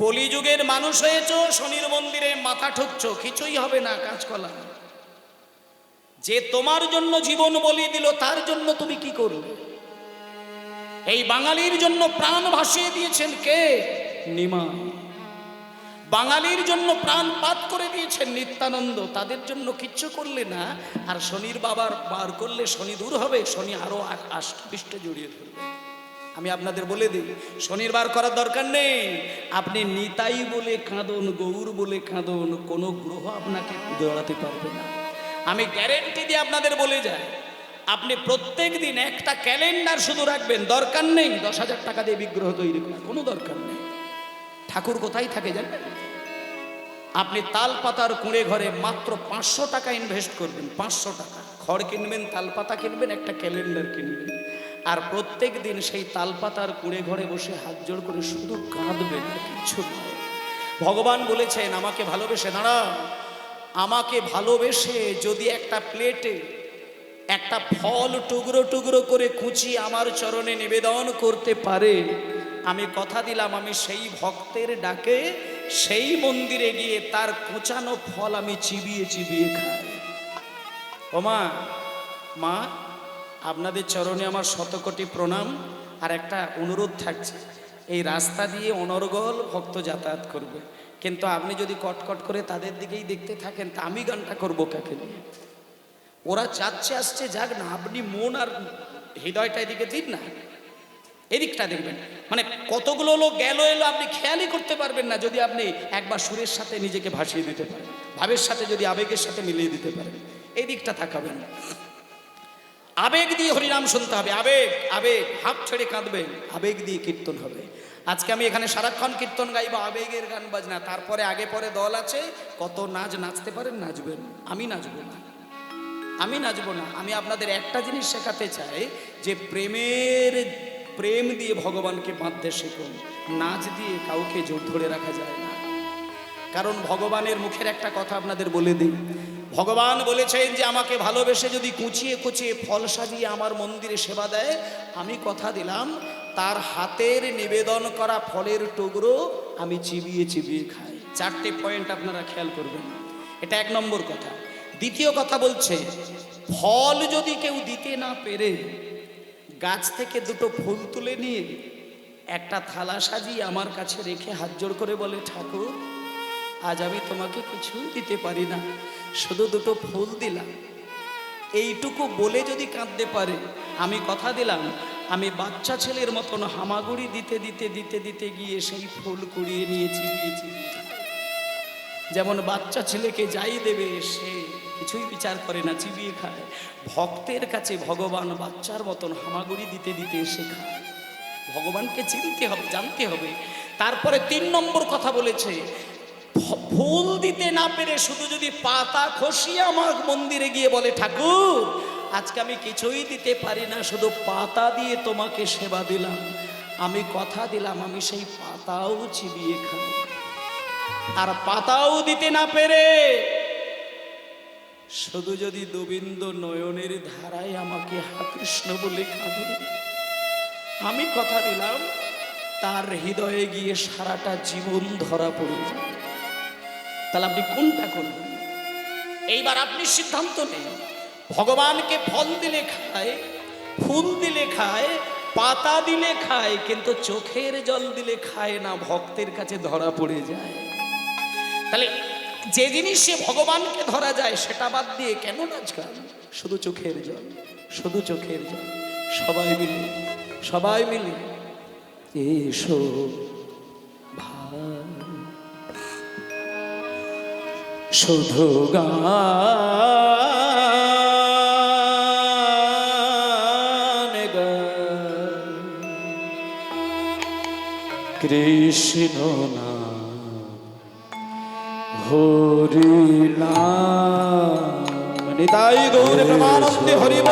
কলিযুগের মানুষ হয়েছ, শনির মন্দিরে মাথা ঠুকছ, কিছুই হবে না কাজকলা যে তোমার জন্য জীবন বলি দিল, তার জন্য তুমি কি করলে এই বাঙালির জন্য প্রাণ ভাসিয়ে দিয়েছেন কে? নিমা। বাঙালির জন্য প্রাণ পাত করে দিয়েছেন নিত্যানন্দ। তাদের জন্য কিচ্ছু করলে না, আর শনির বাবার বার করলে শনি দূর হবে, শনি আরও আষ্টপিষ্ট জড়িয়ে ধরবে। আমি আপনাদের বলে দিই, শনিবার করার দরকার নেই। আপনি নিতাই বলে কাঁদন, গৌর বলে কাঁদন, কোনো গ্রহ আপনাকে দৌড়াতে পারবে না। আমি গ্যারেন্টি দিয়ে আপনাদের বলে যাই, আপনি প্রত্যেক দিন একটা ক্যালেন্ডার শুধু রাখবেন, দরকার নেই। দশ হাজার টাকা দিয়ে বিগ্রহ তৈরি করার কোনো দরকার নেই। ঠাকুর কোথায় থাকে জানেন? আপনি তাল পাতার কুঁড়ে ঘরে মাত্র পাঁচশো টাকা ইনভেস্ট করবেন, পাঁচশো টাকা। খড় কিনবেন তাল পাতা কিনবেন, একটা ক্যালেন্ডার কিনবেন। আর প্রত্যেক দিন সেই তাল পাতার কুঁড়ে ঘরে বসে হাত জোড় করে শুধু কাঁদবে কিচ্ছু নয়। ভগবান বলেছেন, আমাকে ভালোবেসে দাঁড়া আমাকে ভালোবেসে যদি একটা প্লেটে একটা ফল টুকরো টুকরো করে কুচি আমার চরণে নিবেদন করতে পারে, আমি কথা দিলাম, আমি সেই ভক্তের ডাকে, সেই মন্দিরে গিয়ে তার কোচানো ফল আমি চিবিয়ে চিবিয়ে খাই। ও মা মা আপনাদের চরণে আমার শতকোটি প্রণাম আর একটা অনুরোধ থাকছে। এই রাস্তা দিয়ে অনর্গল ভক্ত যাতায়াত করবে। কিন্তু আপনি যদি কটকট করে তাদের দিকেই দেখতে থাকেন, তা আমি গানটা করব কাকে নিয়ে? ওরা যাচ্ছে, আসছে, যাক না, আপনি মন আর হৃদয়টা এদিকে দিন না। এদিকটা দেখবেন। মানে কতগুলো লোক গেল, এলো, আপনি খেয়ালই করতে পারবেন না যদি আপনি একবার সুরের সাথে নিজেকে ভাসিয়ে দিতে পারেন। ভাবের সাথে যদি আবেগের সাথে মিলিয়ে দিতে পারেন। এই দিকটা তাকাবেন। আবেগ দিয়ে হরিনাম শুনতে হবে, আবেগ আবেগ হাফ ছেড়ে কাঁদবেন আবেগ দিয়ে কীর্তন হবে। আজকে আমি এখানে সারাক্ষণ কীর্তন গাইবো, আবেগের গান বাজনা, তারপরে আগে পরে দল আছে, কত নাচ নাচতে পারেন, নাচবেন, আমি নাচবো না। আমি নাচবো না, আমি আপনাদের একটা জিনিস শেখাতে চাই, যে প্রেমের, প্রেম দিয়ে ভগবানকে বাঁধতে শেখুন, নাচ দিয়ে কাউকে জোর ধরে রাখা যায় না। কারণ ভগবানের মুখের একটা কথা আপনাদের বলে দিই ভগবান বলেছেন যে আমাকে ভালোবেসে যদি কুচিয়ে কুচিয়ে ফল সাজিয়ে আমার মন্দিরে সেবা দেয় আমি কথা দিলাম তার হাতের নিবেদন করা ফলের টুকরো আমি চিবিয়ে চিবিয়ে খাই। চারটে পয়েন্ট আপনারা খেয়াল করবেন। এটা এক নম্বর কথা। দ্বিতীয় কথা বলছে ফল যদি কেউ দিতে না পেরে গাছ থেকে দুটো ফুল তুলে নিয়ে একটা থালা সাজিয়ে আমার কাছে রেখে হাত জোড় করে বলে ঠাকুর আজ আমি তোমাকে কিছু দিতে পারি না। শুধু দুটো ফুল দিলাম। এইটুকু বলে যদি কাঁদতে পারে, আমি কথা দিলাম, আমি বাচ্চা ছেলের মতন হামাগুড়ি দিতে দিতে দিতে দিতে গিয়ে সেই ফুল কুড়িয়ে নিয়ে চিবিয়ে চিবিয়ে যেমন বাচ্চা ছেলেকে যাই দেবে, সে কিছুই বিচার করে না, চিবিয়ে খায়। ভক্তের কাছে ভগবান বাচ্চার মতন হামাগুড়ি দিতে দিতে এসে খায় ভগবানকে চিনতে হবে, জানতে হবে। তারপরে তিন নম্বর কথা বলেছে ফুল দিতে না পেরে শুধু যদি পাতা খসিয়ে আমার মন্দিরে গিয়ে বলে, ঠাকুর, আজকে আমি কিছুই দিতে পারি না, শুধু পাতা দিয়ে তোমাকে সেবা দিলাম। আমি কথা দিলাম, আমি সেই পাতাও চিবিয়ে খাই। আর পাতাও দিতে না পেরে শুধু যদি গোবিন্দ নয়নের ধারায় আমাকে হা কৃষ্ণ বলে খাবে আমি কথা দিলাম, তার হৃদয়ে গিয়ে সারাটা জীবন ধরা পড়ে যায়। তাহলে আপনি কোনটা করবেন? এইবার আপনি সিদ্ধান্ত নেন। ভগবানকে ফল দিলে খায়, ফুল দিলে খায়, পাতা দিলে খায়, কিন্তু চোখের জল দিলে খায় না, ভক্তের কাছে ধরা পড়ে যায়। তাহলে যে জিনিসে ভগবানকে ধরা যায়, সেটা বাদ দিয়ে কেন নাচ গান? শুধু চোখের জল, শুধু চোখের জল। সবাই মিলে সবাই মিলে এসো, ভাই। শুধু গান। কৃষ্ণ না হরি নাম নিতাই গৌর প্রমাণ হরিব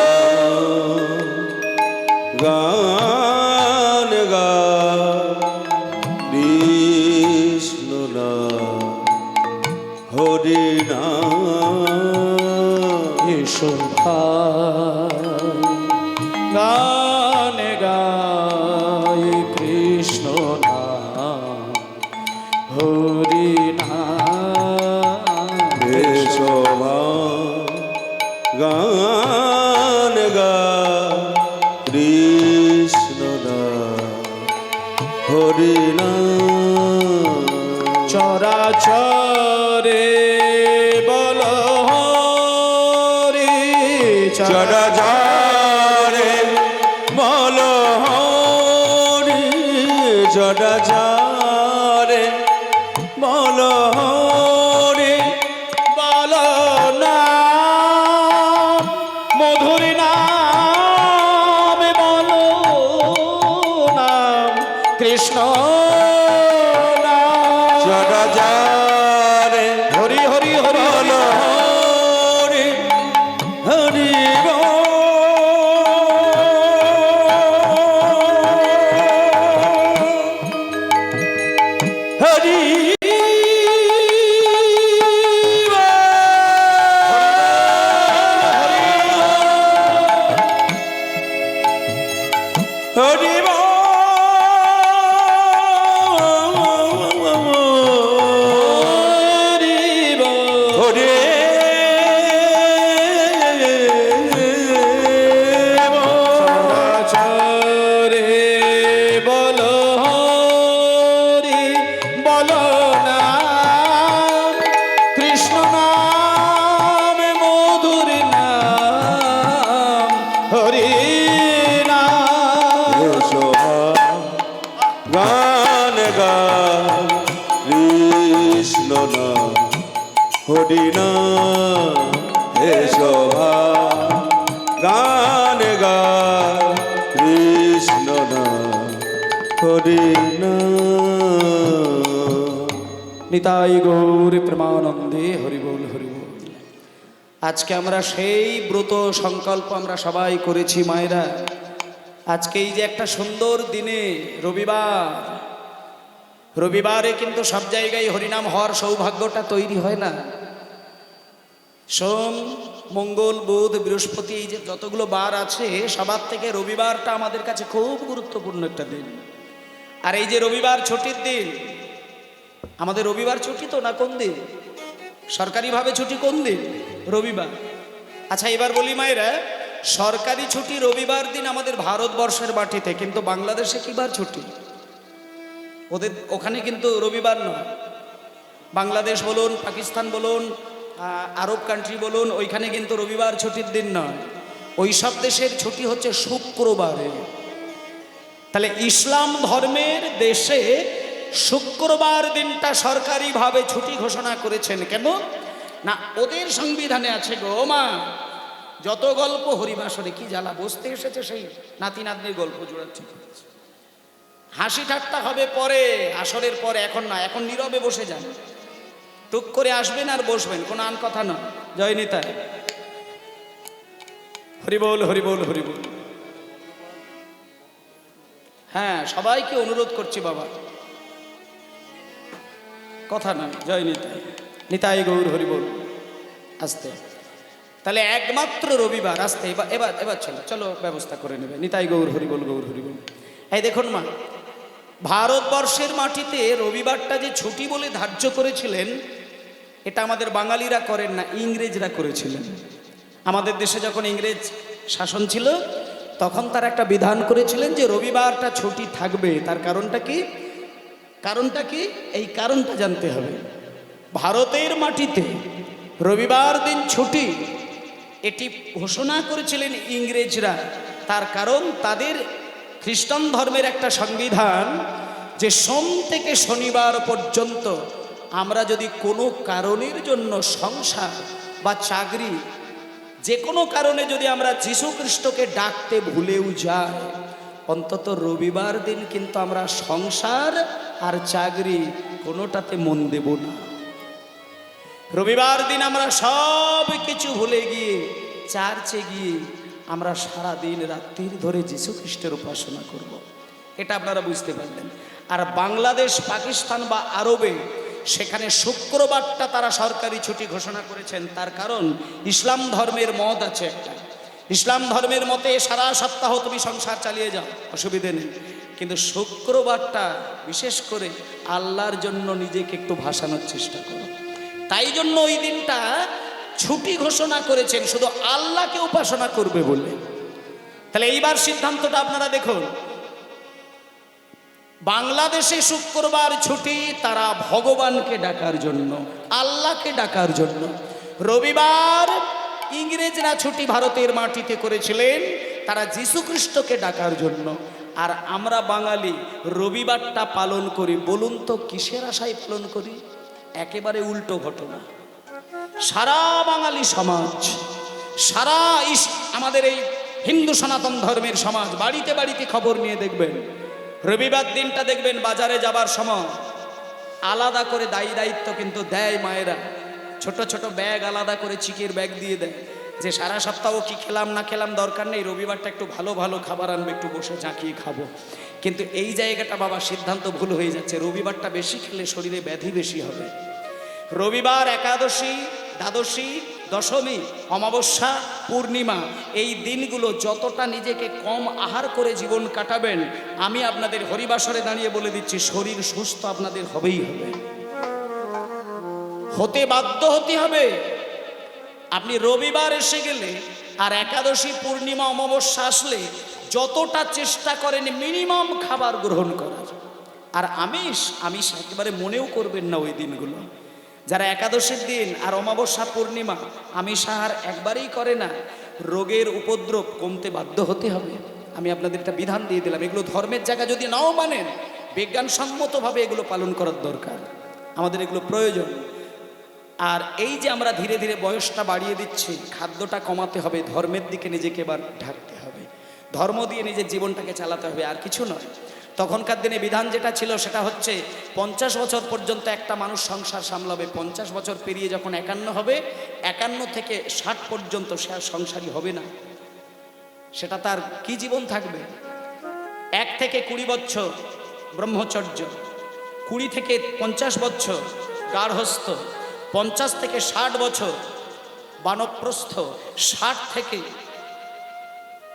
নিতাই গৌর প্রেমানন্দে হরিবোল হরিবোল আজকে আমরা সেই ব্রত সংকল্প আমরা সবাই করেছি, মায়েরা। আজকে এই যে একটা সুন্দর দিনে, রবিবার। রবিবারে কিন্তু সব জায়গায় হরিনাম হওয়ার সৌভাগ্যটা তৈরি হয় না। সোম, মঙ্গল, বুধ, বৃহস্পতি এই যে যতগুলো বার আছে, সবার থেকে রবিবারটা আমাদের কাছে খুব গুরুত্বপূর্ণ একটা দিন। আর এই যে রবিবার ছুটির দিন, আমাদের রবিবার ছুটি তো না কোন দিন? সরকারিভাবে ছুটি কোন দিন? রবিবার। আচ্ছা এবার বলি মায়েরা, সরকারি ছুটি রবিবার দিন আমাদের ভারতবর্ষের মাটিতে, কিন্তু বাংলাদেশে কি বার ছুটি? ওদের ওখানে কিন্তু রবিবার নয়। বাংলাদেশ বলুন, পাকিস্তান বলুন আরব কান্ট্রি বলুন, ওইখানে কিন্তু রবিবার ছুটির দিন নয়। ওই সব দেশের ছুটি হচ্ছে শুক্রবারে। তাহলে ইসলাম ধর্মের দেশে শুক্রবার দিনটা সরকারিভাবে ছুটি ঘোষণা করেছেন কেন? না, ওদের সংবিধানে আছে গো মা যত গল্প হরিবাসরে কি জ্বালা, বসতে এসেছে সেই নাতি নাতনির গল্প জোড়াচ্ছে। হাসি ঠাট্টা হবে পরে, আসরের পরে, এখন না, এখন নীরবে বসে যান। টুক করে আসবেন আর বসবেন, কোনো আন কথা নয় জয় নিতাই হরিবোল হরিবোল হরিবোল। হ্যাঁ সবাইকে অনুরোধ করছি বাবা। কথা না, জয় নিতাই নিতাই গৌর হরিবোল। আসতে। তাহলে একমাত্র রবিবার, আসতে, এবার এবার এবার চলো চলো, ব্যবস্থা করে নেবে। নিতাই গৌর হরিবোল গৌর হরিবোল। এই দেখুন মা, ভারতবর্ষের মাটিতে রবিবারটা যে ছুটি বলে ধার্য করেছিলেন এটা আমাদের বাঙালিরা করেন না, ইংরেজরা করেছিলেন। আমাদের দেশে যখন ইংরেজ শাসন ছিল, তখন তার একটা বিধান করেছিলেন যে রবিবারটা ছুটি থাকবে। তার কারণটা কি? কারণটা কি? এই কারণটা জানতে হবে। ভারতের মাটিতে রবিবার দিন ছুটি, এটি ঘোষণা করেছিলেন ইংরেজরা। তার কারণ তাদের খ্রিস্টান ধর্মের একটা সংবিধান যে সোম থেকে শনিবার পর্যন্ত আমরা যদি কোনো কারণের জন্য সংসার বা চাকরি, যে কোনো কারণে যদি আমরা যীশু খ্রিস্টকে ডাকতে ভুলেও যাই, অন্তত রবিবার দিন কিন্তু আমরা সংসার আর চাকরি কোনোটাতে মন দেব না রবিবার দিন আমরা সব কিছু ভুলে গিয়ে, চার্চে গিয়ে আমরা সারা দিন রাত্রির ধরে যীশু খ্রিস্টের উপাসনা করব। এটা আপনারা বুঝতে পারলেন আর বাংলাদেশ, পাকিস্তান বা আরবে সেখানে শুক্রবারটা তারা সরকারি ছুটি ঘোষণা করেছেন। তার কারণ, ইসলাম ধর্মের মত আছে একটা। ইসলাম ধর্মের মতে সারা সপ্তাহ তুমি সংসার চালিয়ে যাও, অসুবিধে নেই। কিন্তু শুক্রবারটা, বিশেষ করে আল্লাহর জন্য নিজেকে একটু ভাসানোর চেষ্টা করো। তাই জন্য ওই দিনটা ছুটি ঘোষণা করেছেন, শুধু আল্লাহকে উপাসনা করবে বলে। তাহলে এইবার সিদ্ধান্তটা আপনারা দেখুন বাংলাদেশে শুক্রবার ছুটি তারা ভগবানকে ডাকার জন্য, আল্লাহকে ডাকার জন্য। রবিবার ইংরেজরা ছুটি ভারতের মাটিতে করেছিলেন, তারা যীশু খ্রিস্টকে ডাকার জন্য। আর আমরা বাঙালি, রবিবারটা পালন করি, বলুন তো কিসের আশায় পালন করি? একেবারে উল্টো ঘটনা। সারা বাঙালি সমাজ, সারা আমাদের এই হিন্দু সনাতন ধর্মের সমাজ, বাড়িতে বাড়িতে খবর নিয়ে দেখবেন রবিবার দিনটা দেখবেন বাজারে যাবার সময় আলাদা করে দায়ী দায়িত্ব কিন্তু দেয় মায়েরা। ছোট ছোট ব্যাগ আলাদা করে চিকের ব্যাগ দিয়ে দেয়। যে সারা সপ্তাহ কি খেলাম না খেলাম দরকার নেই, রবিবারটা একটু ভালো ভালো খাবার আনবে, একটু বসে ঝাঁকিয়ে খাব। কিন্তু এই জায়গাটা বাবা সিদ্ধান্ত ভুল হয়ে যাচ্ছে, রবিবারটা বেশি খেলে শরীরে ব্যাধি বেশি হবে। রবিবার একাদশী, দ্বাদশী দশমী, অমাবস্যা, পূর্ণিমা, এই দিনগুলো যতটা নিজেকে কম আহার করে জীবন কাটাবেন, আমি আপনাদের হরিবাসরে দাঁড়িয়ে বলে দিচ্ছি, শরীর সুস্থ আপনাদের হবেই হবে। হতে বাধ্য হতে হবে। আপনি রবিবার এসে গেলে আর একাদশী, পূর্ণিমা, অমাবস্যা আসলে যতটা চেষ্টা করেন মিনিমাম খাবার গ্রহণ করার। আর আমিষ আমিষ একেবারে মনেও করবেন না ওই দিনগুলো। যারা একাদশীর দিন আর অমাবস্যা পূর্ণিমা আমিষ আহার একবারেই করে না, রোগের উপদ্রব কমতে বাধ্য হতে হবে। আমি আপনাদের একটা বিধান দিয়ে দিলাম, এগুলো ধর্মের জায়গা যদি নাও মানেন, বিজ্ঞানসম্মতভাবে এগুলো পালন করার দরকার। আমাদের এগুলো প্রয়োজন। আর এই যে আমরা ধীরে ধীরে বয়সটা বাড়িয়ে দিচ্ছি, খাদ্যটা কমাতে হবে, ধর্মের দিকে নিজেকে এবার ঢাকতে হবে। ধর্ম দিয়ে নিজের জীবনটাকে চালাতে হবে, আর কিছু নয়। তখনকার দিনে বিধান যেটা ছিল সেটা হচ্ছে পঞ্চাশ বছর পর্যন্ত একটা মানুষ সংসার সামলাবে, পঞ্চাশ বছর পেরিয়ে যখন একান্ন হবে, একান্ন থেকে ষাট পর্যন্ত সে আর সংসারী হবে না। সেটা তার কি জীবন থাকবে? এক থেকে কুড়ি বছর ব্রহ্মচর্য, কুড়ি থেকে পঞ্চাশ বছর গার্হস্থ, পঞ্চাশ থেকে ষাট বছর বানপ্রস্থ, ষাট থেকে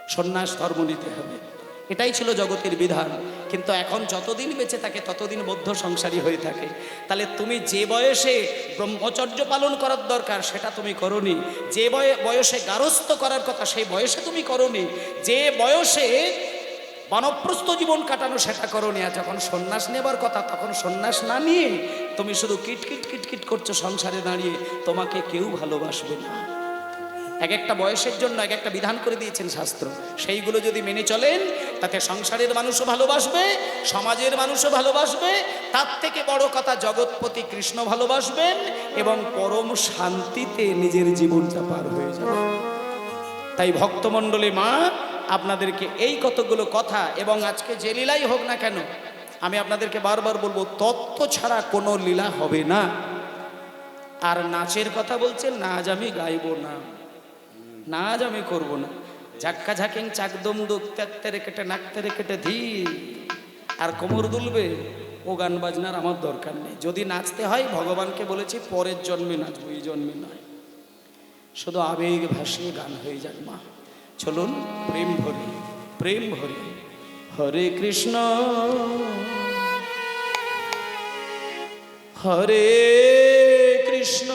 সন্ন্যাস ধর্ম নিতে হবে। এটাই ছিল জগতের বিধান। কিন্তু এখন যতদিন বেঁচে থাকে, ততদিন বদ্ধ সংসারী হয়ে থাকে। তাহলে তুমি যে বয়সে ব্রহ্মচর্য পালন করার দরকার, সেটা তুমি করনি। যে বয়ে- বয়সে গারস্থ করার কথা, সেই বয়সে তুমি করনি। যে বয়সে বানপ্রস্থ জীবন কাটানো, সেটা করনি। আর যখন সন্ন্যাস নেবার কথা, তখন সন্ন্যাস না নিয়ে তুমি শুধু কিটকিট কিটকিট করছ সংসারে দাঁড়িয়ে। তোমাকে কেউ ভালোবাসবে না। এক একটা বয়সের জন্য এক একটা বিধান করে দিয়েছেন শাস্ত্র। সেইগুলো যদি মেনে চলেন, তাতে সংসারের মানুষও ভালোবাসবে, সমাজের মানুষও ভালোবাসবে, তার থেকে বড় কথা জগৎপতি কৃষ্ণ ভালোবাসবেন এবং পরম শান্তিতে নিজের জীবনটা পার হয়ে যাবে। তাই ভক্তমণ্ডলী মা, আপনাদেরকে এই কতগুলো কথা এবং আজকে যে লীলাই হোক না কেন, আমি আপনাদেরকে বারবার বলব, তত্ত্ব ছাড়া কোনো লীলা হবে না। আর নাচের কথা বলছেন নাচ আমি গাইবো না। নাচ আমি করব না। ঝাক্কা ঝাঁকিং, চাকদম দুক ত্যাকতে কেটে নাকতে কেটে ধি আর কোমর দুলবে, ও গান বাজনার আমার দরকার নেই। যদি নাচতে হয়, ভগবানকে বলেছি, পরের জন্মে নাচবো, এই জন্মে নয়। শুধু আবেগ ভাসিয়ে গান হয়ে যাক মা। চলুন, প্রেম ভরি, প্রেম ভরে। হরে কৃষ্ণ। হরে কৃষ্ণ।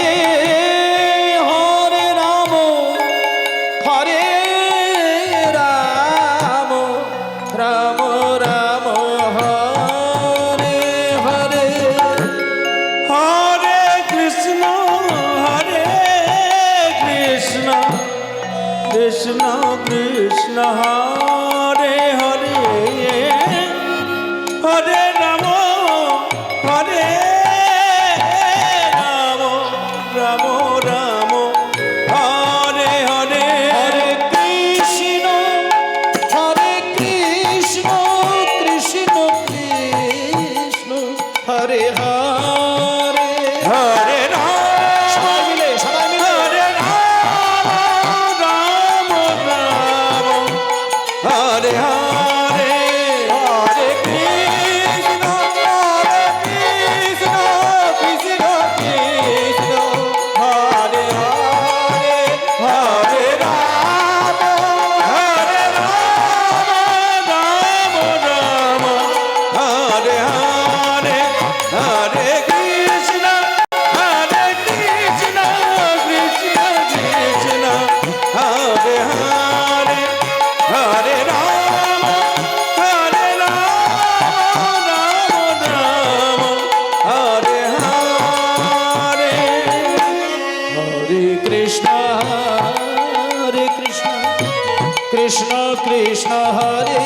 কৃষ্ণ কৃষ্ণ হরে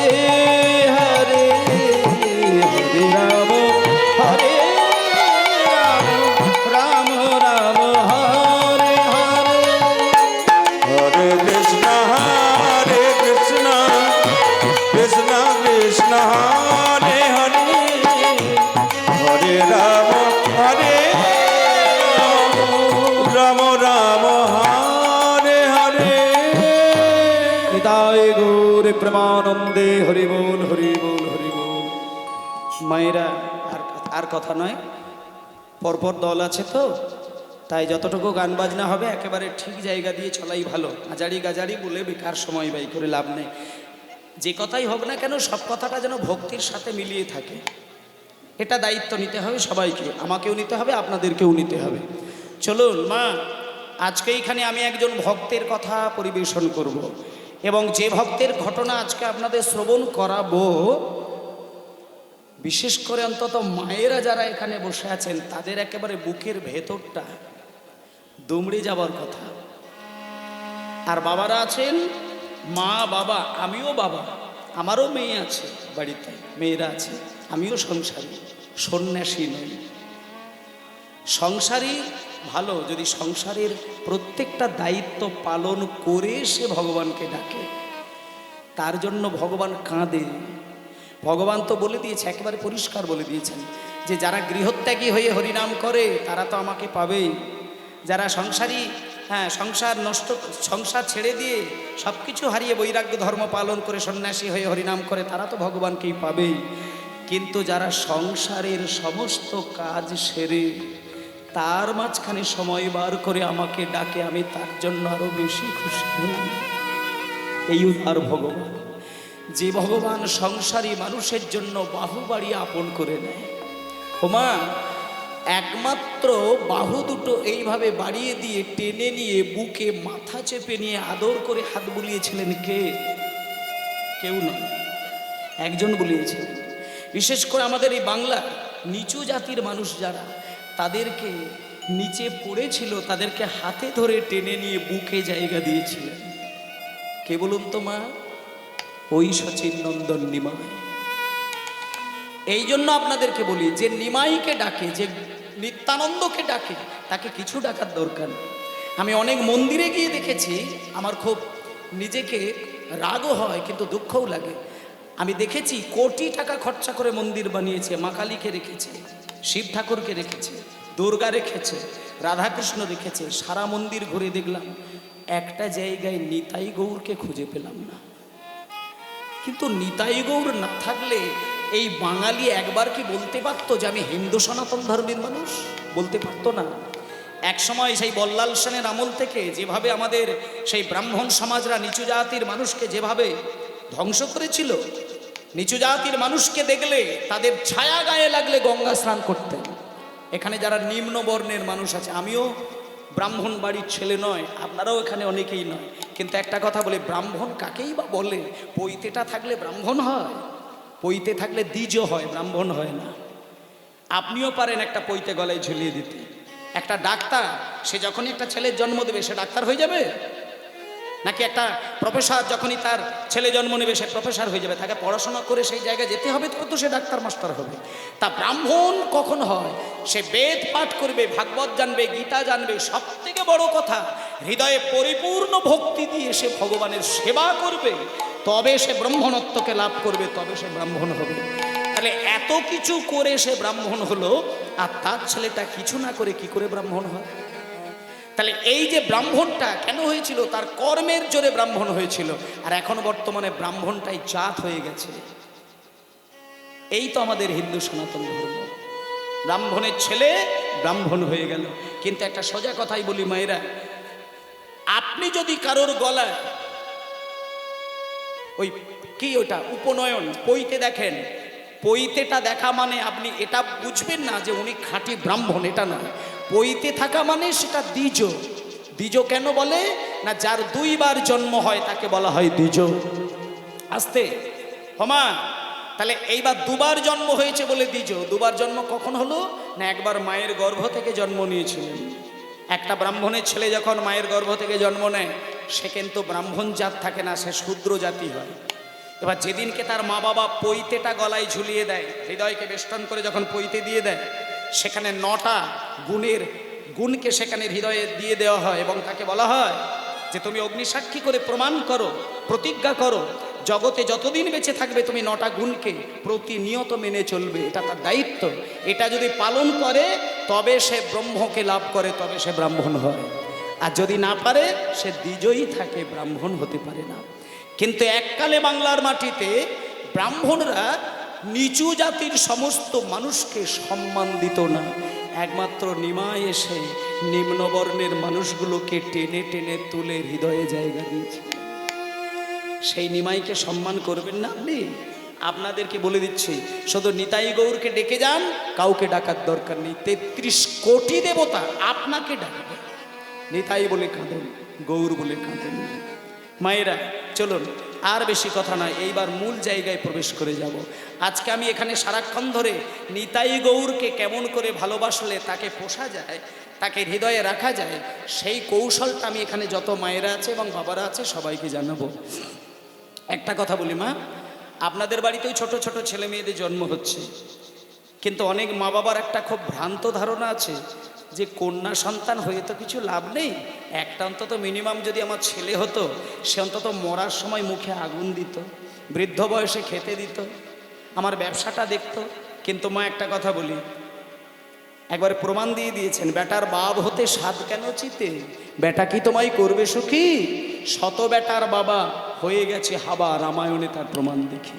হরে। কথা নয়। পরপর দল আছে তো, তাই যতটুকু গান বাজনা হবে, একেবারে ঠিক জায়গা দিয়ে চলাই ভালো। আজারি গাজারি বলে বেকার সময় ব্যয় করে লাভ নেই। যে কথাই হোক না কেন, সব কথাটা যেন ভক্তির সাথে মিলিয়ে থাকে। এটা দায়িত্ব নিতে হবে সবাইকে। আমাকেও নিতে হবে, আপনাদেরকেও নিতে হবে। চলুন, মা, আজকে এইখানে আমি একজন ভক্তের কথা পরিবেশন করব। এবং যে ভক্তের ঘটনা আজকে আপনাদের শ্রবণ করাবো বিশেষ করে অন্তত মায়েরা যারা এখানে বসে আছেন, তাদের একেবারে বুকের ভেতরটা দুমড়ে যাবার কথা। আর বাবারা আছেন, মা, বাবা, আমিও বাবা, আমারও মেয়ে আছে বাড়িতে, মেয়েরা আছে, আমিও সংসারী, সন্ন্যাসী নই। সংসারী ভালো, যদি সংসারের প্রত্যেকটা দায়িত্ব পালন করে সে ভগবানকে ডাকে, তার জন্য ভগবান কাঁদে। ভগবান তো বলে দিয়েছে, একেবারে পরিষ্কার বলে দিয়েছেন যে যারা গৃহত্যাগী হয়ে হরিনাম করে, তারা তো আমাকে পাবেই। যারা সংসারী হ্যাঁ সংসার নষ্ট, সংসার ছেড়ে দিয়ে সব কিছু হারিয়ে বৈরাগ্য ধর্ম পালন করে সন্ন্যাসী হয়ে হরিনাম করে, তারা তো ভগবানকেই পাবেই। কিন্তু যারা সংসারের সমস্ত কাজ সেরে, তার মাঝখানে সময় বার করে আমাকে ডাকে, আমি তার জন্য আরও বেশি খুশি হই এই উদার ভগবান। যে ভগবান সংসারী মানুষের জন্য বাহু বাড়িয়ে আপন করে নেয়। ওমা একমাত্র বাহু দুটো এইভাবে বাড়িয়ে দিয়ে টেনে নিয়ে বুকে মাথা চেপে নিয়ে আদর করে হাত বুলিয়েছিলেন কে? কেউ নয়, একজন বুলিয়েছিলেন। বিশেষ করে আমাদের এই বাংলা নিচু জাতির মানুষ যারা, তাদেরকে নিচে পড়েছিল, তাদেরকে হাতে ধরে টেনে নিয়ে বুকে জায়গা দিয়েছিলেন। কে বলুন তো মা? ওই সচিন নন্দন নিমাই। এই জন্য আপনাদেরকে বলি, যে নিমাইকে ডাকে, যে নিত্যানন্দকে ডাকে, তাকে কিছু ডাকার দরকার। আমি অনেক মন্দিরে গিয়ে দেখেছি, আমার খুব নিজেকে রাগও হয়, কিন্তু দুঃখও লাগে। আমি দেখেছি, কোটি টাকা খরচা করে মন্দির বানিয়েছে, মা কালীকে রেখেছে, শিব ঠাকুরকে রেখেছে, দুর্গা রেখেছে, রাধাকৃষ্ণ রেখেছে, সারা মন্দির ঘুরে দেখলাম। একটা জায়গায় নিতাই গৌরকে খুঁজে পেলাম না। কিন্তু নিতাই গৌর না থাকলে এই বাঙালি একবার কি বলতে পারতো যে আমি হিন্দু সনাতন ধর্মের মানুষ? বলতে পারতো না। এক সময় সেই বল্লাল সেনের আমল থেকে যেভাবে আমাদের সেই ব্রাহ্মণ সমাজরা নিচু জাতির মানুষকে যেভাবে ধ্বংস করেছিল, নিচু জাতির মানুষকে দেখলে তাদের ছায়া গায়ে লাগলে গঙ্গা স্নান করতেন। এখানে যারা নিম্ন বর্ণের মানুষ আছে, আমিও ব্রাহ্মণ বাড়ির ছেলে নয়, আপনারাও এখানে অনেকেই নয়। কিন্তু একটা কথা বলে, ব্রাহ্মণ কাকেই বা বলে? পৈতেটা থাকলে ব্রাহ্মণ হয়, পৈতে থাকলে দ্বিজ হয়, ব্রাহ্মণ হয় না। আপনিও পারেন একটা পৈতে গলায় ঝুলিয়ে দিতে। একটা ডাক্তার, সে যখনই একটা ছেলের জন্ম দেবে, সে ডাক্তার হয়ে যাবে? নাকি একটা প্রফেসর যখনই তার ছেলে জন্ম নেবে, সে প্রফেসর হয়ে যাবে। তাকে পড়াশোনা করে সেই জায়গায় যেতে হবে তবে তো সে ডাক্তার, মাস্টার হবে। তা ব্রাহ্মণ কখন হয়? সে বেদ পাঠ করবে, ভাগবত জানবে, গীতা জানবে। সব থেকে বড় কথা, হৃদয়ে পরিপূর্ণ ভক্তি দিয়ে সে ভগবানের সেবা করবে। তবে সে ব্রাহ্মণত্বকে লাভ করবে, তবে সে ব্রাহ্মণ হবে। তাহলে এত কিছু করে সে ব্রাহ্মণ হলো, আর তার ছেলেটা কিছু না করে কি করে ব্রাহ্মণ হয়? তাহলে এই যে ব্রাহ্মণটা কেন হয়েছিল? তার কর্মের জোরে ব্রাহ্মণ হয়েছিল। আর এখন বর্তমানে ব্রাহ্মণটাই জাত হয়ে গেছে। এই তো আমাদের হিন্দু সনাতন ধর্ম। ব্রাহ্মণের ছেলে ব্রাহ্মণ হয়ে গেল। কিন্তু একটা সোজা কথাই বলি মায়েরা, আপনি যদি কারোর গলায় ওই কি ওটা, উপনয়ন পইতে দেখেন পইতেটা দেখা মানে আপনি এটা বুঝবেন না যে উনি খাঁটি ব্রাহ্মণ, এটা নয়। পইতে থাকা মানে সেটা দ্বিজ। দ্বিজ কেন বলে? না যার দুইবার জন্ম হয় তাকে বলা হয় দ্বিজ। আস্তে। হমা, তাহলে এইবার দুবার জন্ম হয়েছে বলে দ্বিজ। দুবার জন্ম কখন হলো? না একবার মায়ের গর্ভ থেকে জন্ম নিয়েছিলেন একটা ব্রাহ্মণের ছেলে যখন মায়ের গর্ভ থেকে জন্ম নেয়, সে কিন্তু ব্রাহ্মণ জাত থাকে না, সে শূদ্র জাতি হয়। এবার যেদিনকে তার মা বাবা পৈতেটা গলায় ঝুলিয়ে দেয়, হৃদয়কে বেষ্টন করে যখন পৈতে দিয়ে দেয় সেখানে নটা গুণের, গুণকে সেখানে হৃদয়ে দিয়ে দেওয়া হয় এবং তাকে বলা হয় যে তুমি অগ্নিসাক্ষী করে প্রমাণ করো, প্রতিজ্ঞা করো, জগতে যতদিন বেঁচে থাকবে তুমি নটা গুণকে প্রতিনিয়ত মেনে চলবে। এটা তার দায়িত্ব। এটা যদি পালন করে, তবে সে ব্রহ্মকে লাভ করে, তবে সে ব্রাহ্মণ হয়। আর যদি না পারে, সে দ্বিজয়ী থাকে, ব্রাহ্মণ হতে পারে না। কিন্তু এককালে বাংলার মাটিতে ব্রাহ্মণরা নিচু জাতির সমস্ত মানুষকে সম্মান দিত না। একমাত্র নিমায় এসে নিম্নবর্ণের মানুষগুলোকে টেনে টেনে তুলে হৃদয়ে জায়গা দিয়েছে। সেই নিমাইকে সম্মান করবেন না আপনি? আপনাদেরকে বলে দিচ্ছি, শুধু নিতাই গৌরকে ডেকে যান, কাউকে ডাকার দরকার নেই। তেত্রিশ কোটি দেবতা আপনাকে ডাকবে। নিতাই বলে কাঁদেন, গৌর বলে কাঁদেন। মায়েরা, চলুন আর বেশি কথা নয়, এইবার মূল জায়গায় প্রবেশ করে যাব। আজকে আমি এখানে সারাক্ষণ ধরে নিতাই গৌরকে কেমন করে ভালোবাসলে তাকে পোষা যায়, তাকে হৃদয়ে রাখা যায়, সেই কৌশলটা আমি এখানে যত মায়েরা আছে এবং বাবারা আছে সবাইকে জানাব। একটা কথা বলি মা, আপনাদের বাড়িতেও ছোট ছোট ছেলে মেয়েদের জন্ম হচ্ছে, কিন্তু অনেক মা বাবার একটা খুব ভ্রান্ত ধারণা আছে যে কন্যা সন্তান হয়ে তো কিছু লাভ নেই, একটা অন্তত মিনিমাম যদি আমার ছেলে হতো, সে অন্তত মরার সময় মুখে আগুন দিত, বৃদ্ধ বয়সে খেতে দিত, আমার ব্যবসাটা দেখতো। কিন্তু মা একটা কথা বলি, একবার প্রমাণ দিয়ে দিয়েছেন, বেটার বাপ হতে স্বাদ কেন চিতে? বেটা কি তোমায় করবে সুখী? শত বেটার বাবা হয়ে গেছে হাবা রামায়ণে তার প্রমাণ দেখে।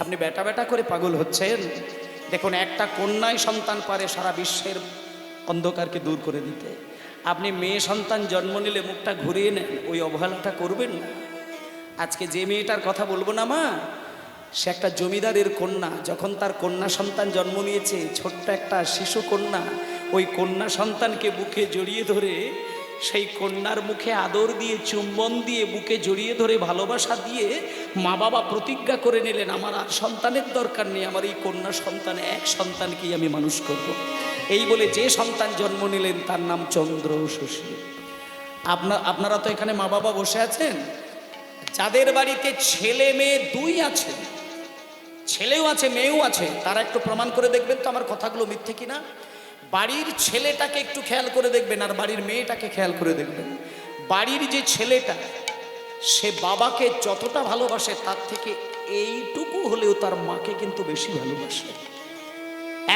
আপনি বেটা বেটা করে পাগল হচ্ছেন? দেখুন, একটা কন্যাই সন্তান পারে সারা বিশ্বের অন্ধকারকে দূর করে দিতে। আপনি মেয়ে সন্তান জন্ম নিলে মুখটা ঘুরিয়ে নেন, ওই অবহেলাটা করবেন না। আজকে যে মেয়েটার কথা বলব না মা, সে একটা জমিদারের কন্যা, যখন তার কন্যা সন্তান জন্ম নিয়েছে, ছোট্ট একটা শিশু কন্যা, ওই কন্যা সন্তানকে বুকে জড়িয়ে ধরে সেই কন্যার মুখে আদর দিয়ে, চুম্বন দিয়ে, বুকে জড়িয়ে ধরে ভালোবাসা দিয়ে মা বাবা প্রতিজ্ঞা করে নিলেন, আমার আর সন্তানের দরকার নেই, আমার এই কন্যা সন্তান, এক সন্তানকেই আমি মানুষ করব। এই বলে যে সন্তান জন্ম নিলেন, তার নাম চন্দ্র শশী। আপনার আপনারা তো এখানে মা বাবা বসে আছেন? যাদের বাড়িতে ছেলে মেয়ে দুই আছে, ছেলেও আছে, মেয়েও আছে, তারা একটু প্রমাণ করে দেখবেন তো আমার কথাগুলো মিথ্যে কিনা? বাড়ির ছেলেটাকে একটু খেয়াল করে দেখবেন আর বাড়ির মেয়েটাকে খেয়াল করে দেখবেন। বাড়ির যে ছেলেটা, সে বাবাকে যতটা ভালোবাসে তার থেকে এইটুকু হলেও তার মাকে কিন্তু বেশি ভালোবাসে।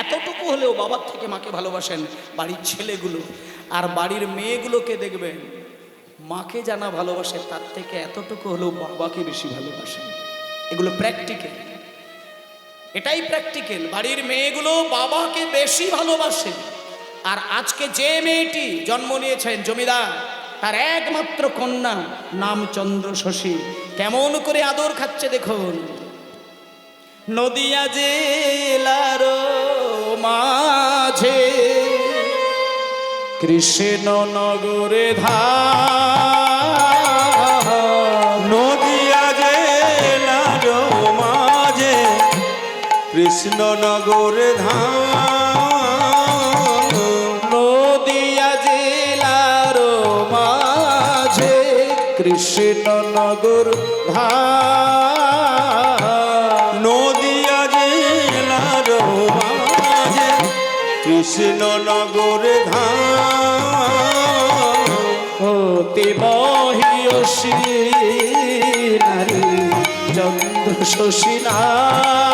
এতটুকু হলেও বাবার থেকে মাকে ভালোবাসেন বাড়ির ছেলেগুলো। আর বাড়ির মেয়েগুলোকে দেখবেন, মাকে জানা ভালোবাসে তার থেকে এতটুকু হলেও বাবাকে বেশি ভালোবাসেন। এগুলো প্র্যাকটিক্যাল এটাই প্র্যাকটিক্যাল বাড়ির মেয়েগুলো বাবাকে বেশি ভালোবাসে। আর আজকে যে মেয়েটি জন্ম নিয়েছেন জমিদার, তার একমাত্র কন্যা নাম চন্দ্র শশী। কেমন করে আদর খাচ্ছে দেখুন। নদিয়া জেলার মাঝে কৃষ্ণ নগরে কৃষ্ণনগর ধাম। নদিয়া জেলার মাঝে কৃষ্ণনগর ধাম। নদিয়া জেলার মাঝে কৃষ্ণনগর ধাম। অতি মহিয়সী নারী চন্দ্র শশীনা অতিময়ী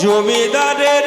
জমিদারের